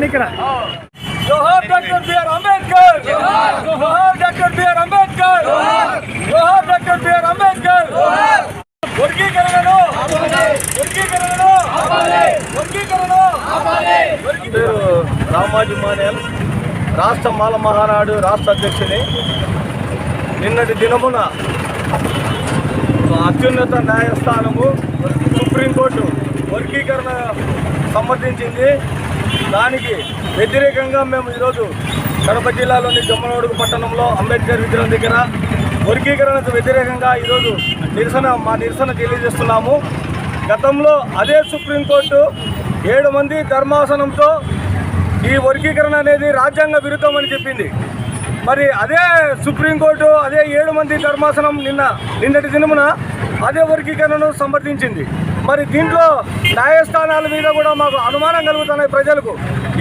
నేను ఇక్కడ. జోహార్ అంబేద్కర్. జోహార్. అంబేద్కర్. జోహార్. అంబేద్కర్. పేరు రామాజీ మానేల్. రాష్ట్ర మాల మహానాడు రాష్ట్ర అధ్యక్షుని. నిన్నటి దినమున అత్యున్నత న్యాయస్థానము సుప్రీంకోర్టు వర్గీకరణ సంబంధించింది దానికి వ్యతిరేకంగా మేము ఈరోజు కడప జిల్లాలోని జమ్మనోడుగు పట్టణంలో అంబేద్కర్ విగ్రహం దగ్గర వర్గీకరణకు వ్యతిరేకంగా ఈరోజు నిరసన మా నిరసన తెలియజేస్తున్నాము. గతంలో అదే సుప్రీంకోర్టు ఏడు మంది ధర్మాసనంతో ఈ వర్గీకరణ అనేది రాజ్యాంగ విరుద్ధం అని చెప్పింది. మరి అదే సుప్రీంకోర్టు అదే ఏడు మంది ధర్మాసనం నిన్న నిన్నటి దినమున అదే వర్గీకరణను సమర్థించింది. మరి దీంట్లో న్యాయస్థానాల మీద కూడా మాకు అనుమానం కలుగుతున్నాయి ప్రజలకు.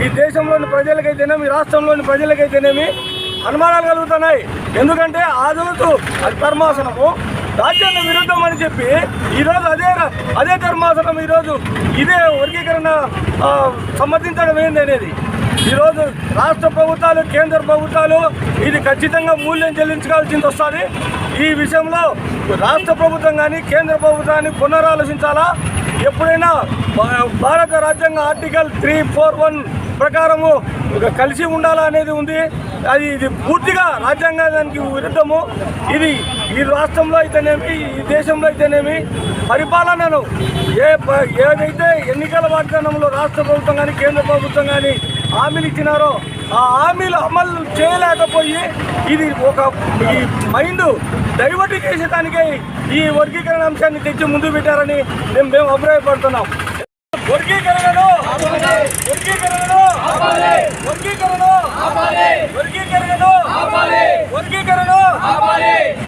ఈ దేశంలోని ప్రజలకైతేనేమి రాష్ట్రంలోని ప్రజలకైతేనేమి అనుమానాలు కలుగుతున్నాయి. ఎందుకంటే ఆ రోజు అది ధర్మాసనము రాజ్యాంగ విరుద్ధం అని చెప్పి ఈరోజు అదే అదే ధర్మాసనం ఈరోజు ఇదే వర్గీకరణ సమర్థించడం ఏంది అనేది. ఈరోజు రాష్ట్ర ప్రభుత్వాలు కేంద్ర ప్రభుత్వాలు ఇది ఖచ్చితంగా మూల్యం చెల్లించుకోవాల్సింది వస్తుంది. ఈ విషయంలో రాష్ట్ర ప్రభుత్వం కానీ కేంద్ర ప్రభుత్వాన్ని పునరాలోచించాలా? ఎప్పుడైనా భారత రాజ్యాంగ ఆర్టికల్ త్రీ ఫోర్ వన్ ప్రకారము కలిసి ఉండాలా అనేది ఉంది. అది ఇది పూర్తిగా రాజ్యాంగానికి విరుద్ధము. ఇది ఈ రాష్ట్రంలో అయితేనేమి ఈ దేశంలో అయితేనేమి పరిపాలనను ఏ ఏదైతే ఎన్నికల వాగ్దానంలో రాష్ట్ర ప్రభుత్వం కానీ కేంద్ర ప్రభుత్వం కానీ హామీలు ఇచ్చినారో ఆ హామీలు అమలు చేయలేకపోయి ఇది ఒక ఈ మైండ్ డైవర్ట్ చేసేదానికే ఈ వర్గీకరణ అంశాన్ని తెచ్చి ముందు పెట్టారని మేము మేము అభిప్రాయపడుతున్నాం. వర్గీకరణను వర్గీకరణను వర్గీకరణను